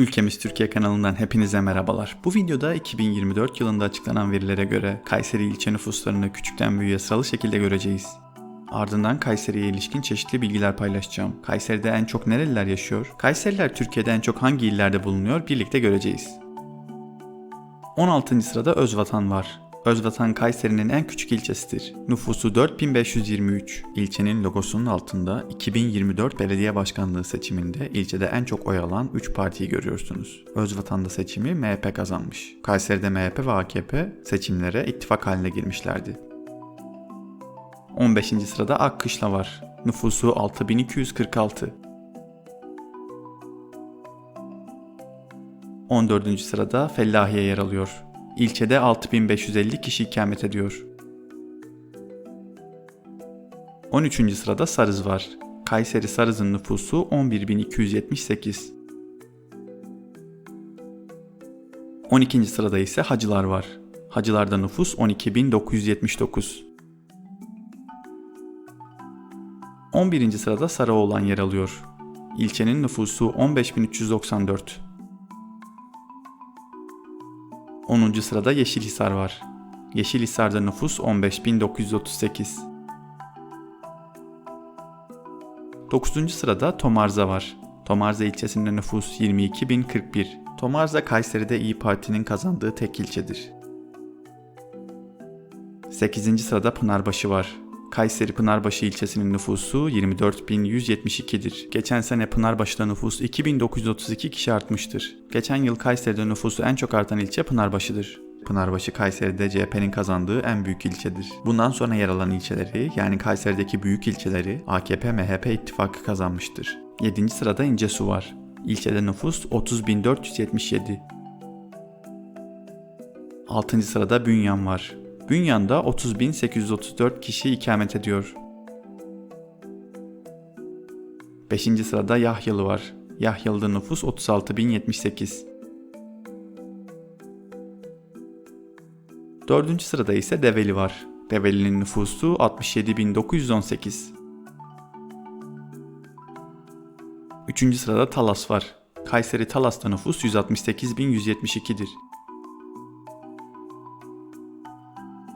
Ülkemiz Türkiye kanalından hepinize merhabalar. Bu videoda 2024 yılında açıklanan verilere göre Kayseri ilçe nüfuslarını küçükten büyüğe sıralı şekilde göreceğiz. Ardından Kayseri'ye ilişkin çeşitli bilgiler paylaşacağım. Kayseri'de en çok nereliler yaşıyor? Kayseriler Türkiye'de en çok hangi illerde bulunuyor? Birlikte göreceğiz. 16. sırada Özvatan var. Özvatan Kayseri'nin en küçük ilçesidir. Nüfusu 4523. İlçenin logosunun altında 2024 belediye başkanlığı seçiminde ilçede en çok oy alan 3 partiyi görüyorsunuz. Özvatan'da seçimi MHP kazanmış. Kayseri'de MHP ve AKP seçimlere ittifak haline girmişlerdi. 15. sırada Akkışla var. Nüfusu 6246. 14. sırada Fellahiye yer alıyor. İlçede 6550 kişi ikamet ediyor. 13. sırada Sarız var. Kayseri Sarız'ın nüfusu 11278. 12. sırada ise Hacılar var. Hacılarda nüfus 12979. 11. sırada Sarıoğlan yer alıyor. İlçenin nüfusu 15394. 10. sırada Yeşilhisar var. Yeşilhisar'da nüfus 15938. 9. sırada Tomarza var. Tomarza ilçesinde nüfus 22041. Tomarza Kayseri'de İyi Parti'nin kazandığı tek ilçedir. 8. sırada Pınarbaşı var. Kayseri Pınarbaşı ilçesinin nüfusu 24.172'dir. Geçen sene Pınarbaşı'da nüfus 2932 kişi artmıştır. Geçen yıl Kayseri'de nüfusu en çok artan ilçe Pınarbaşı'dır. Pınarbaşı Kayseri'de CHP'nin kazandığı en büyük ilçedir. Bundan sonra yer alan ilçeleri yani Kayseri'deki büyük ilçeleri AKP-MHP ittifakı kazanmıştır. 7. sırada İncesu var. İlçede nüfus 30.477. 6. sırada Bünyan var. Bünyan'da 30.834 kişi ikamet ediyor. 5. sırada Yahyalı var. Yahyalı'da nüfus 36.078. 4. sırada ise Develi var. Develi'nin nüfusu 67.918. 3. sırada Talas var. Kayseri Talas'ta nüfus 168.172'dir.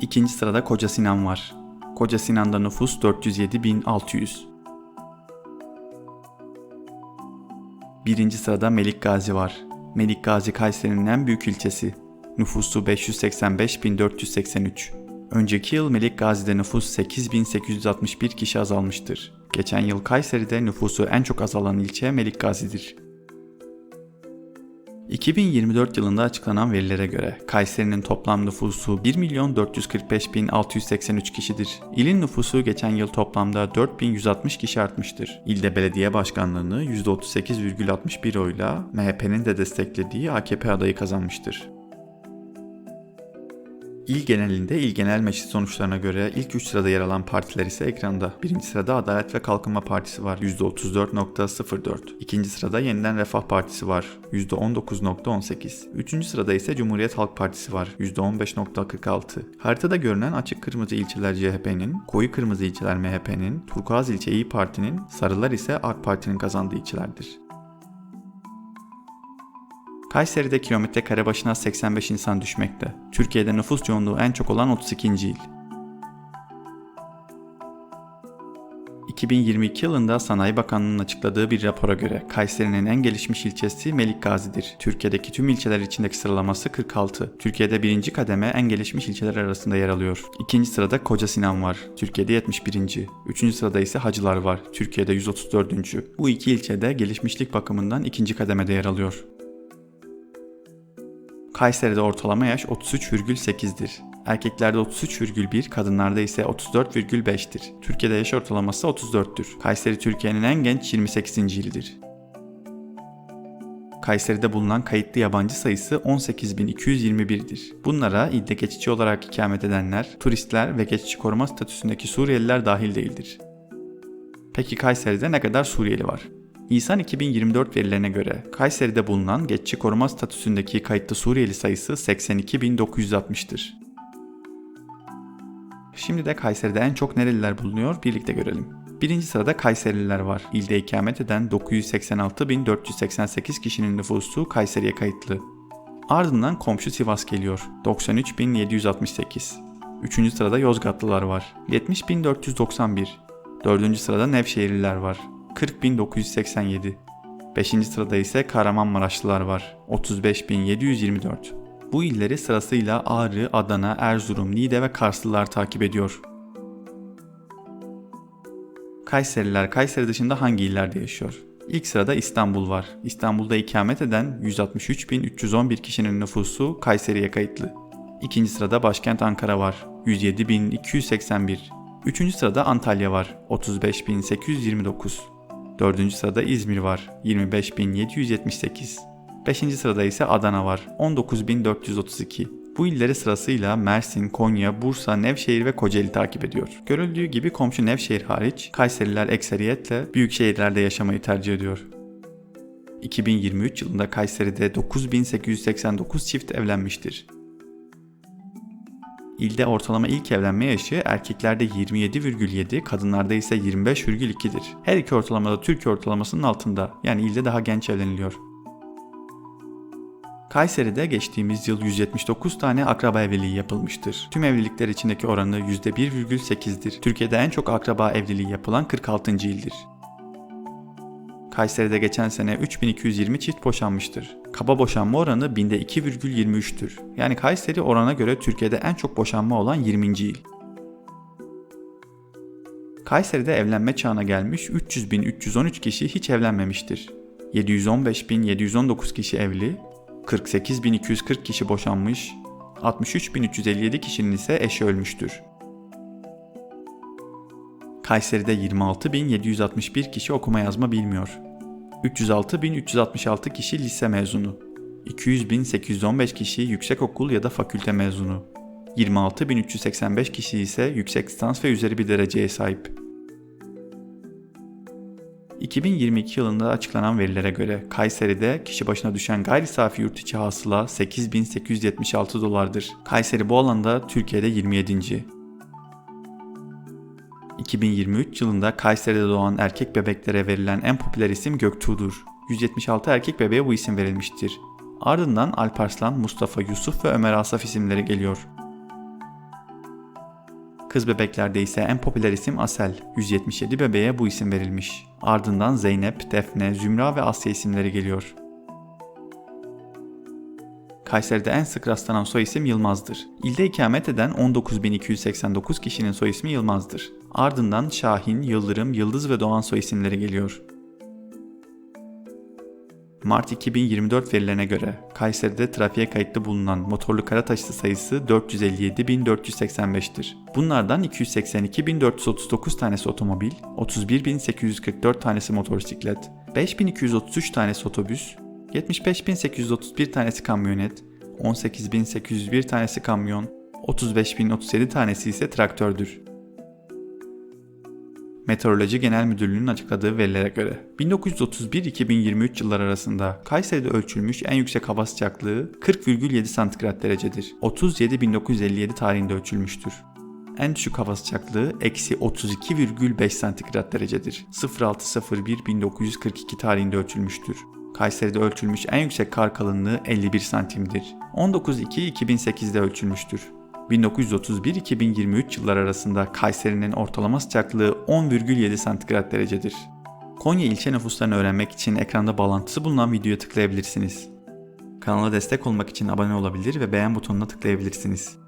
İkinci sırada Koca Sinan var. Koca Sinan'da nüfus 407.600. Birinci sırada Melik Gazi var. Melik Gazi Kayseri'nin en büyük ilçesi. Nüfusu 585.483. Önceki yıl Melik Gazi'de nüfus 8.861 kişi azalmıştır. Geçen yıl Kayseri'de nüfusu en çok azalan ilçe Melik Gazi'dir. 2024 yılında açıklanan verilere göre Kayseri'nin toplam nüfusu 1.445.683 kişidir. İlin nüfusu geçen yıl toplamda 4.160 kişi artmıştır. İlde belediye başkanlığını %38,61 oyla MHP'nin de desteklediği AKP adayı kazanmıştır. İl genelinde il genel meclis sonuçlarına göre ilk 3 sırada yer alan partiler ise ekranda. Birinci sırada Adalet ve Kalkınma Partisi var %34.04. İkinci sırada Yeniden Refah Partisi var %19.18. Üçüncü sırada ise Cumhuriyet Halk Partisi var %15.46. Haritada görünen açık kırmızı ilçeler CHP'nin, koyu kırmızı ilçeler MHP'nin, turkuaz ilçe İyi Parti'nin, sarılar ise AK Parti'nin kazandığı ilçelerdir. Kayseri'de kilometre kare başına 85 insan düşmekte. Türkiye'de nüfus yoğunluğu en çok olan 32. il. 2022 yılında Sanayi Bakanlığı'nın açıkladığı bir rapora göre Kayseri'nin en gelişmiş ilçesi Melikgazi'dir. Türkiye'deki tüm ilçeler içindeki sıralaması 46. Türkiye'de birinci kademe en gelişmiş ilçeler arasında yer alıyor. İkinci sırada Koca Sinan var. Türkiye'de 71. Üçüncü sırada ise Hacılar var. Türkiye'de 134. Bu iki ilçede gelişmişlik bakımından ikinci kademede yer alıyor. Kayseri'de ortalama yaş 33,8'dir. Erkeklerde 33,1, kadınlarda ise 34,5'tir. Türkiye'de yaş ortalaması 34'tür. Kayseri Türkiye'nin en genç 28. ilidir. Kayseri'de bulunan kayıtlı yabancı sayısı 18.221'dir. Bunlara ilde geçici olarak ikamet edenler, turistler ve geçici koruma statüsündeki Suriyeliler dahil değildir. Peki Kayseri'de ne kadar Suriyeli var? Nisan 2024 verilerine göre Kayseri'de bulunan geçici koruma statüsündeki kayıtlı Suriyeli sayısı 82.960'tır. Şimdi de Kayseri'de en çok nereliler bulunuyor birlikte görelim. Birinci sırada Kayserililer var. İlde ikamet eden 986.488 kişinin nüfusu Kayseri'ye kayıtlı. Ardından komşu Sivas geliyor. 93.768. Üçüncü sırada Yozgatlılar var. 70.491. Dördüncü sırada Nevşehirliler var. 40.987. Beşinci sırada ise Kahramanmaraşlılar var. 35.724. Bu illeri sırasıyla Ağrı, Adana, Erzurum, Niğde ve Karslılar takip ediyor. Kayseriler Kayseri dışında hangi illerde yaşıyor? İlk sırada İstanbul var. İstanbul'da ikamet eden 163.311 kişinin nüfusu Kayseri'ye kayıtlı. İkinci sırada başkent Ankara var. 107.281. Üçüncü sırada Antalya var. 35.829. Dördüncü sırada İzmir var. 25.778. Beşinci sırada ise Adana var. 19.432. Bu illeri sırasıyla Mersin, Konya, Bursa, Nevşehir ve Kocaeli takip ediyor. Görüldüğü gibi komşu Nevşehir hariç Kayseriler ekseriyetle büyük şehirlerde yaşamayı tercih ediyor. 2023 yılında Kayseri'de 9889 çift evlenmiştir. İlde ortalama ilk evlenme yaşı erkeklerde 27,7, kadınlarda ise 25,2'dir. Her iki ortalamada Türkiye ortalamasının altında. Yani ilde daha genç evleniliyor. Kayseri'de geçtiğimiz yıl 179 tane akraba evliliği yapılmıştır. Tüm evlilikler içindeki oranı %1,8'dir. Türkiye'de en çok akraba evliliği yapılan 46. ildir. Kayseri'de geçen sene 3220 çift boşanmıştır. Kaba boşanma oranı binde 2,23'tür. Yani Kayseri orana göre Türkiye'de en çok boşanma olan 20. il. Kayseri'de evlenme çağına gelmiş 300.313 kişi hiç evlenmemiştir. 715.719 kişi evli, 48.240 kişi boşanmış, 63.357 kişinin ise eşi ölmüştür. Kayseri'de 26.761 kişi okuma yazma bilmiyor. 306.366 kişi lise mezunu. 200.815 kişi yüksekokul ya da fakülte mezunu. 26.385 kişi ise yüksek lisans ve üzeri bir dereceye sahip. 2022 yılında açıklanan verilere göre Kayseri'de kişi başına düşen gayri safi yurt içi hasıla 8876 dolardır. Kayseri bu alanda Türkiye'de 27. 2023 yılında Kayseri'de doğan erkek bebeklere verilen en popüler isim Göktuğ'dur. 176 erkek bebeğe bu isim verilmiştir. Ardından Alparslan, Mustafa, Yusuf ve Ömer Asaf isimleri geliyor. Kız bebeklerde ise en popüler isim Asel. 177 bebeğe bu isim verilmiş. Ardından Zeynep, Defne, Zümra ve Asya isimleri geliyor. Kayseri'de en sık rastlanan soy isim Yılmaz'dır. İlde ikamet eden 19.289 kişinin soy ismi Yılmaz'dır. Ardından Şahin, Yıldırım, Yıldız ve Doğan soy isimleri geliyor. Mart 2024 verilerine göre Kayseri'de trafiğe kayıtlı bulunan motorlu kara taşıtı sayısı 457.485'tir. Bunlardan 282.439 tanesi otomobil, 31.844 tanesi motosiklet, 5.233 tanesi otobüs, 75.831 tanesi kamyonet, 18.801 tanesi kamyon, 35.037 tanesi ise traktördür. Meteoroloji Genel Müdürlüğü'nün açıkladığı verilere göre 1931-2023 yıllar arasında Kayseri'de ölçülmüş en yüksek hava sıcaklığı 40,7 santigrat derecedir. 37.957 tarihinde ölçülmüştür. En düşük hava sıcaklığı eksi 32,5 santigrat derecedir. 06.01.1942 tarihinde ölçülmüştür. Kayseri'de ölçülmüş en yüksek kar kalınlığı 51 santimdir. 19.2.2008'de ölçülmüştür. 1931-2023 yıllar arasında Kayseri'nin ortalama sıcaklığı 10,7 santigrat derecedir. Konya ilçe nüfuslarını öğrenmek için ekranda bağlantısı bulunan videoya tıklayabilirsiniz. Kanala destek olmak için abone olabilir ve beğen butonuna tıklayabilirsiniz.